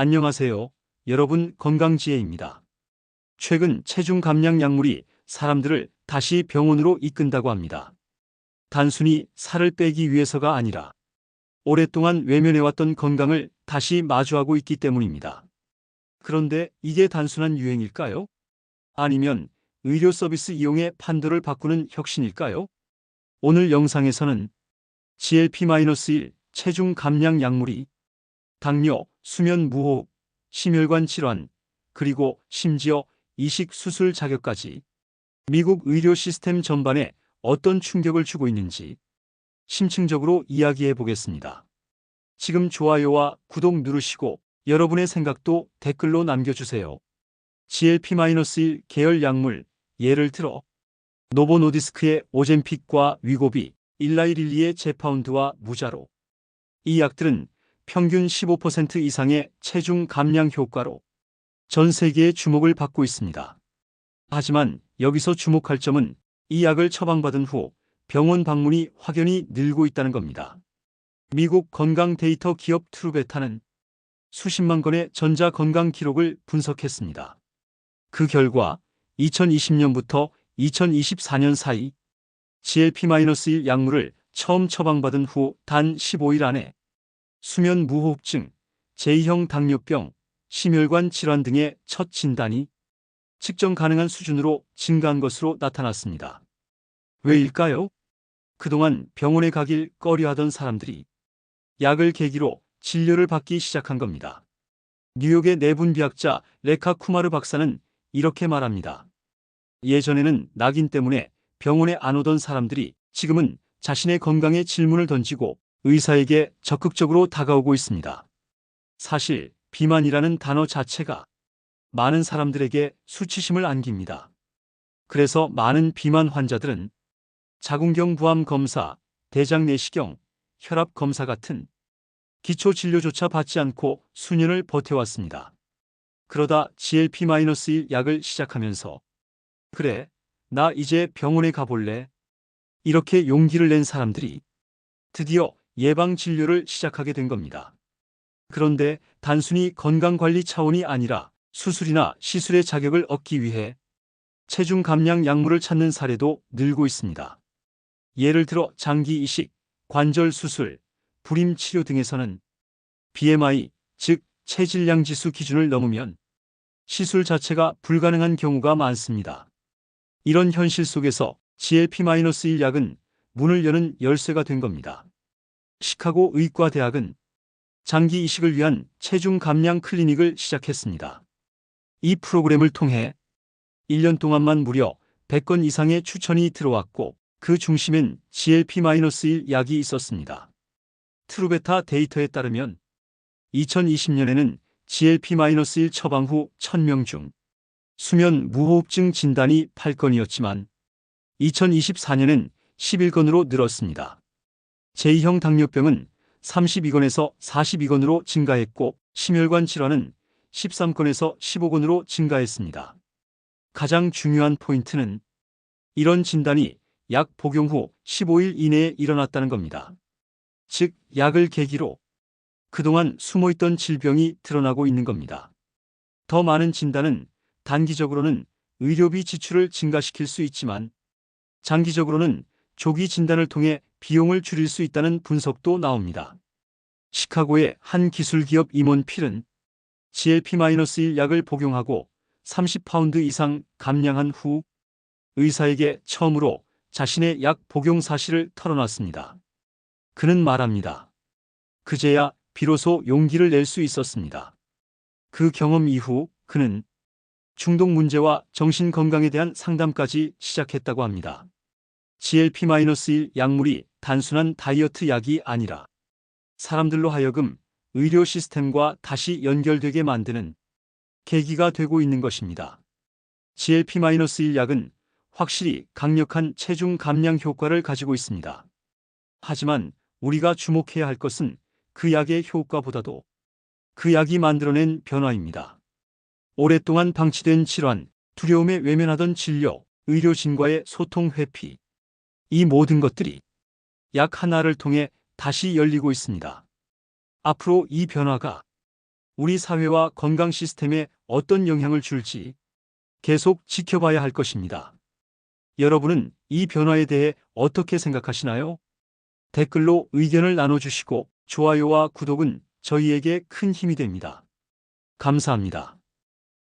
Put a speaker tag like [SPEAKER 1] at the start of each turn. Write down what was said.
[SPEAKER 1] 안녕하세요. 여러분 건강지혜입니다. 최근 체중 감량 약물이 사람들을 다시 병원으로 이끈다고 합니다. 단순히 살을 빼기 위해서가 아니라 오랫동안 외면해왔던 건강을 다시 마주하고 있기 때문입니다. 그런데 이게 단순한 유행일까요? 아니면 의료 서비스 이용의 판도를 바꾸는 혁신일까요? 오늘 영상에서는 GLP-1 체중 감량 약물이 당뇨, 수면 무호흡, 심혈관 질환, 그리고 심지어 이식 수술 자격까지 미국 의료 시스템 전반에 어떤 충격을 주고 있는지 심층적으로 이야기해 보겠습니다. 지금 좋아요와 구독 누르시고 여러분의 생각도 댓글로 남겨주세요. GLP-1 계열 약물, 예를 들어 노보노디스크의 오젠픽과 위고비, 일라이릴리의 제파운드와 무자로 이 약들은 평균 15% 이상의 체중 감량 효과로 전 세계의 주목을 받고 있습니다. 하지만 여기서 주목할 점은 이 약을 처방받은 후 병원 방문이 확연히 늘고 있다는 겁니다. 미국 건강 데이터 기업 트루베타는 수십만 건의 전자 건강 기록을 분석했습니다. 그 결과 2020년부터 2024년 사이 GLP-1 약물을 처음 처방받은 후 단 15일 안에 수면 무호흡증, 제2형 당뇨병, 심혈관 질환 등의 첫 진단이 측정 가능한 수준으로 증가한 것으로 나타났습니다. 왜일까요? 그동안 병원에 가길 꺼려하던 사람들이 약을 계기로 진료를 받기 시작한 겁니다. 뉴욕의 내분비학자 레카 쿠마르 박사는 이렇게 말합니다. 예전에는 낙인 때문에 병원에 안 오던 사람들이 지금은 자신의 건강에 질문을 던지고 의사에게 적극적으로 다가오고 있습니다. 사실 비만이라는 단어 자체가 많은 사람들에게 수치심을 안깁니다. 그래서 많은 비만 환자들은 자궁경 부암 검사, 대장 내시경, 혈압 검사 같은 기초 진료조차 받지 않고 수년을 버텨왔습니다. 그러다 GLP-1 약을 시작하면서 그래, 나 이제 병원에 가볼래? 이렇게 용기를 낸 사람들이 드디어 예방 진료를 시작하게 된 겁니다. 그런데 단순히 건강관리 차원이 아니라 수술이나 시술의 자격을 얻기 위해 체중 감량 약물을 찾는 사례도 늘고 있습니다. 예를 들어 장기 이식, 관절 수술, 불임 치료 등에서는 BMI, 즉 체질량 지수 기준을 넘으면 시술 자체가 불가능한 경우가 많습니다. 이런 현실 속에서 GLP-1 약은 문을 여는 열쇠가 된 겁니다. 시카고 의과대학은 장기 이식을 위한 체중 감량 클리닉을 시작했습니다. 이 프로그램을 통해 1년 동안만 무려 100건 이상의 추천이 들어왔고 그 중심엔 GLP-1 약이 있었습니다. 트루베타 데이터에 따르면 2020년에는 GLP-1 처방 후 1000명 중 수면 무호흡증 진단이 8건이었지만 2024년엔 11건으로 늘었습니다. 제2형 당뇨병은 32건에서 42건으로 증가했고 심혈관 질환은 13건에서 15건으로 증가했습니다. 가장 중요한 포인트는 이런 진단이 약 복용 후 15일 이내에 일어났다는 겁니다. 즉, 약을 계기로 그동안 숨어있던 질병이 드러나고 있는 겁니다. 더 많은 진단은 단기적으로는 의료비 지출을 증가시킬 수 있지만 장기적으로는 조기 진단을 통해 비용을 줄일 수 있다는 분석도 나옵니다. 시카고의 한 기술기업 임원 필은 GLP-1 약을 복용하고 30파운드 이상 감량한 후 의사에게 처음으로 자신의 약 복용 사실을 털어놨습니다. 그는 말합니다. 그제야 비로소 용기를 낼 수 있었습니다. 그 경험 이후 그는 중독 문제와 정신 건강에 대한 상담까지 시작했다고 합니다. GLP-1 약물이 단순한 다이어트 약이 아니라 사람들로 하여금 의료 시스템과 다시 연결되게 만드는 계기가 되고 있는 것입니다. GLP-1 약은 확실히 강력한 체중 감량 효과를 가지고 있습니다. 하지만 우리가 주목해야 할 것은 그 약의 효과보다도 그 약이 만들어낸 변화입니다. 오랫동안 방치된 질환, 두려움에 외면하던 진료, 의료진과의 소통 회피. 이 모든 것들이 약 하나를 통해 다시 열리고 있습니다. 앞으로 이 변화가 우리 사회와 건강 시스템에 어떤 영향을 줄지 계속 지켜봐야 할 것입니다. 여러분은 이 변화에 대해 어떻게 생각하시나요? 댓글로 의견을 나눠주시고 좋아요와 구독은 저희에게 큰 힘이 됩니다. 감사합니다.